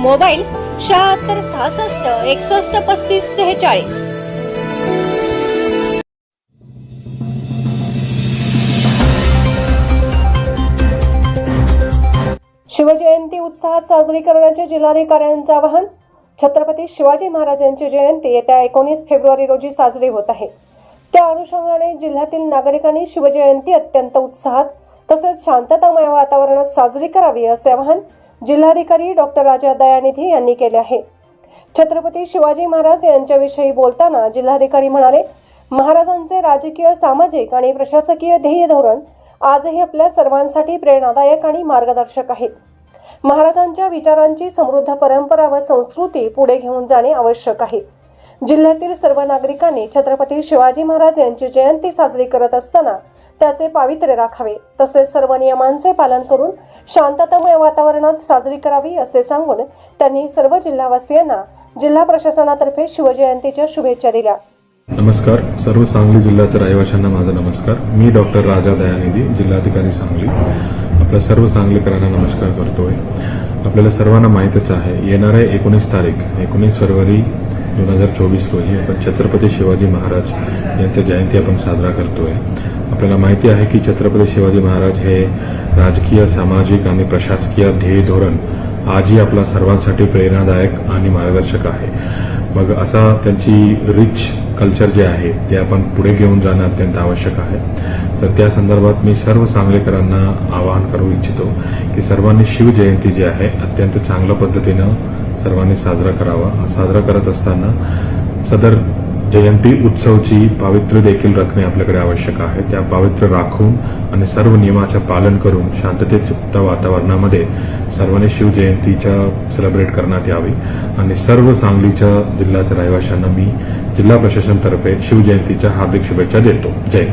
Mobile शहात्तर सहासष्ट एकसष्ट पस्तीस सेहेचाळीस. शिवजयंती उत्साहात साजरी करण्याचे जिल्हाधिकाऱ्यांचे आवाहन छत्रपती शिवाजी महाराज यांची जयंती येत्या एकोणीस फेब्रुवारी रोजी साजरी होत आहे. त्या अनुषंगाने जिल्ह्यातील नागरिकांनी शिवजयंती अत्यंत उत्साहात तसेच शांततामय वातावरणात साजरी करावी असे आवाहन जिल्हाधिकारी डॉक्टर राजा दयानिधी यांनी केले आहे. छत्रपती शिवाजी महाराज यांच्याविषयी बोलताना जिल्हाधिकारी म्हणाले महाराजांचे राजकीय सामाजिक आणि प्रशासकीय ध्येय धोरण आजही आपल्या सर्वांसाठी प्रेरणादायक आणि मार्गदर्शक आहे. महाराजांच्या विचारांची समृद्ध परंपरा व संस्कृती पुढे घेऊन जाणे आवश्यक आहे. जिल्ह्यातील सर्व नागरिकांनी छत्रपती शिवाजी महाराज यांची जयंती साजरी करत असताना त्याचे पावित्र्य राखावे. तसेच सर्व नियमांचे पालन करून शांततामय वातावरणात साजरी करावी असे सांगून त्यांनी सर्व जिल्हावासियांना जिल्हा प्रशासनातर्फे शिवजयंतीच्या शुभेच्छा दिल्या. नमस्कार. सर्व सांगली जिल्ह्याच्या रहिवाशांना माझा नमस्कार. मी डॉक्टर राजा दयानिधी जिल्हाधिकारी सांगली. आपल्या सर्व सांगलीकरांना नमस्कार करतोय. आपल्याला सर्वांना माहीतच आहे येणाऱ्या एकोणीस तारीख एकोणीस फरवरी दोन हजार चोवीस रोजी आपण छत्रपती शिवाजी महाराज यांचा जयंती आपण साजरा करतोय. आपल्याला माहिती आहे की छत्रपती शिवाजी महाराज हे राजकीय सामाजिक आणि प्रशासकीय ध्येय धोरण आजही आपला सर्वांसाठी प्रेरणादायक आणि मार्गदर्शक आहे. मग असा त्यांची रिच कल्चर जे आहे ते आपण पुढे घेऊन जाणं अत्यंत आवश्यक आहे. तर त्या संदर्भात मी सर्व सांगलीकरांना आवाहन करू इच्छितो की सर्वांनी शिवजयंती जी आहे अत्यंत चांगल्या पद्धतीनं सर्वांनी साजरा करावा. साजरा करत असताना सदर जयंती उत्सवची पावित्र्य देखील राखणे आपल्याकडे आवश्यक आहे. त्या पावित्र्य राखून आणि सर्व नियमाचं पालन करून शांततेत वातावरणामध्ये सर्वांनी शिवजयंतीच्या सेलिब्रेट करण्यात यावी. आणि सर्व सांगलीच्या जिल्ह्याच्या रहिवाशांना मी जिल्हा प्रशासनातर्फे शिवजयंतीच्या हार्दिक शुभेच्छा देतो. जय.